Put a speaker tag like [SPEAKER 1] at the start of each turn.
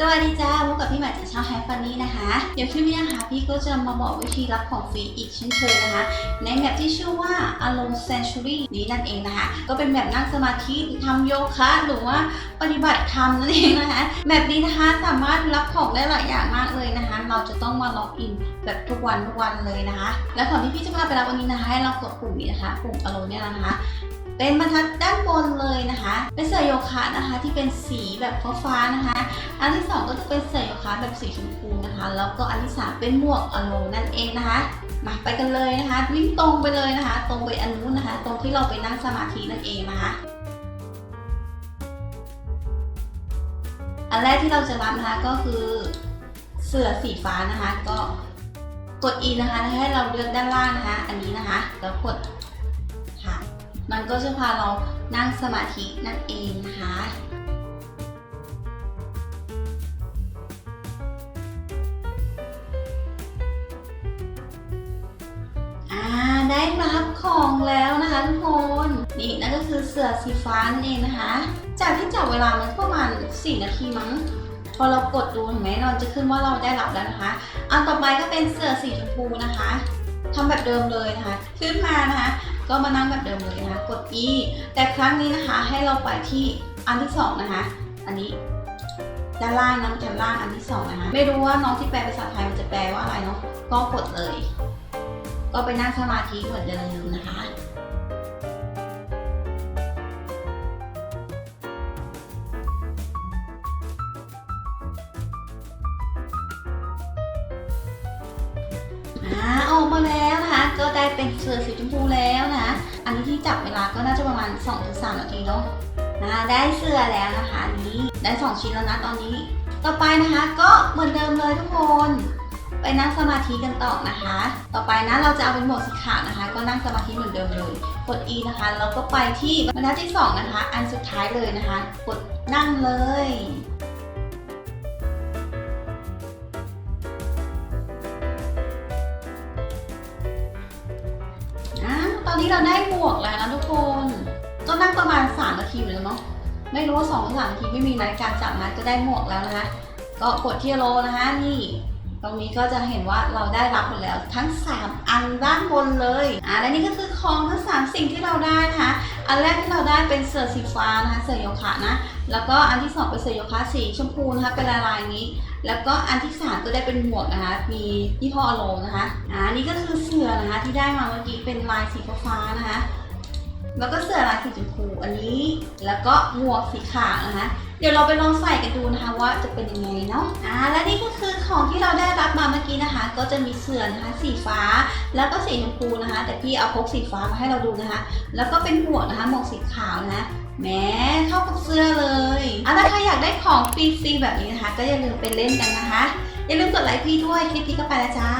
[SPEAKER 1] สวัสดีจ้าพบกับพี่หม่จากช่องแฮปฟันนี่นะคะ เดี๋ยวคลิปนี้นะคะ พี่ก็จะมาบอกวิธีรับของฟรีอีกเช่นเคยนะคะ ในแมปที่ชื่อว่า Alone Sanctuary นี้นั่นเองนะคะ ก็เป็นแบบนั่งสมาธิทำโยคะหรือว่าปฏิบัติธรรมนั่นเองนะคะ แบบนี้นะคะสามารถรับของได้หลายอย่างมากเลยนะคะ เราจะต้องมาล็อกอินแบบทุกวันทุกวันเลยนะคะ และก่อนที่พี่จะพาไปรับวันนี้นะคะให้เรากดปุ่มนี้นะคะ ปุ่ม Alone เนี่ยนะคะ เป็นบรรทัดด้านบนเลย เป็นเสื้อโยคะนะคะที่เป็นสีแบบฟ้าๆนะคะ อันที่สองก็จะเป็นเสื้อโยคะแบบสีชมพูนะคะ แล้วก็อันที่สามเป็นหมวกอโลนั่นเองนะคะมาไปกันเลยนะคะวิ่งตรงไปเลยนะคะ ตรงไปอันนู้นนะคะ ตรงที่เราไปนั่งสมาธินั่นเองนะคะอันแรกที่เราจะรับนะคะก็คือเสื้อสีฟ้านะคะ ก็กด E นะคะให้เราเลือกด้านล่างนะคะ อันนี้นะคะ แล้วกด ก็จะพาเรานั่งสมาธินั่นเองนะคะอ่าได้รับของแล้วนะคะทุกคนนี่นั่นก็คือเสือสีฟ้านั่นเองนะคะ จากที่จับเวลามันประมาณ 4 นาทีมั้งพอเรากดดูเห็นไหมเราจะขึ้นว่าเราได้รับแล้วนะคะ อันต่อไปก็เป็นเสือสีชมพูนะคะทำแบบเดิมเลยนะคะ ขึ้นมานะคะ ก็มานั่งแบบเดิมเลยนะคะกด E แต่ครั้งนี้นะคะให้เราไปที่อันที่สองนะคะอันนี้ด้านล่างนะชั้นล่างอันที่สองนะคะไม่รู้ว่าน้องที่แปลภาษาไทยมันจะแปลว่าอะไรเนาะก็กดเลย ก็ไปนั่งสมาธิเหมือนเดิมนะคะอ่าออกมาแล้ว เป็นเสื้อสีชมพูแล้วนะ อันนี้ที่จับเวลาก็น่าจะประมาณ 2-3 นาทีเนาะอ่าได้เสื้อแล้วนะคะอันนี้ได้ 2 ชิ้นแล้วนะตอนนี้ ต่อไปนะคะก็เหมือนเดิมเลยทุกคนไปนั่งสมาธิกันต่อนะคะ ต่อไปนะเราจะเอาเป็นโหมดสีขาวนะคะ ก็นั่งสมาธิเหมือนเดิมเลย กด E นะคะ แล้วก็ไปที่บรรทัดที่ 2 นะคะ อันสุดท้ายเลยนะคะ กดนั่งเลย อ่าตอนนี้เราได้บวกแล้วนะทุกคน ก็นั่งประมาณ3นาทีอยู่แล้วเนาะ ไม่รู้ว่า2หรือ3นาทีไม่มีนาฬิกาจับนะจะได้หมวกแล้วนะคะ ก็กดที่โลนะคะนี่ ตรงนี้ก็จะเห็นว่าเราได้รับหมดแล้วทั้ง 3 อันด้านบนเลยอ่าและนี่ก็คือของทั้ง 3 สิ่งที่เราได้นะคะ อันแรกที่เราได้เป็นเสื้อสีฟ้านะคะเสื้อโยคะนะ แล้วก็อันที่สองเป็นเสื้อโยคะสีชมพูนะคะเป็นลายลายนี้ แล้วก็อันที่สามก็ได้เป็นหมวกนะคะ มียี่ห้อโลนะคะอ่านี่ก็คือเสื้อนะคะที่ได้มาเมื่อกี้เป็นลายสีฟ้านะคะ แล้วก็เสื้อลายสีชมพูอันนี้ แล้วก็หมวกสีขาวนะคะ เดี๋ยวเราไปลองใส่กันดูนะคะว่าจะเป็นยังไงเนาะอ่าและนี่ก็คือของที่เราได้รับมาเมื่อกี้นะคะ ก็จะมีเสื้อนะคะสีฟ้า แล้วก็สีชมพูนะคะ แต่พี่เอาพกสีฟ้ามาให้เราดูนะคะ แล้วก็เป็นหมวกนะคะหมวกสีขาวนะแหมเข้ากับเสื้อเลยอะถ้าใครอยากได้ของฟรีๆแบบนี้นะคะ ก็อย่าลืมไปเล่นกันนะคะอย่าลืมกดไลค์พี่ด้วยคลิปนี้ก็ไปแล้วจ้า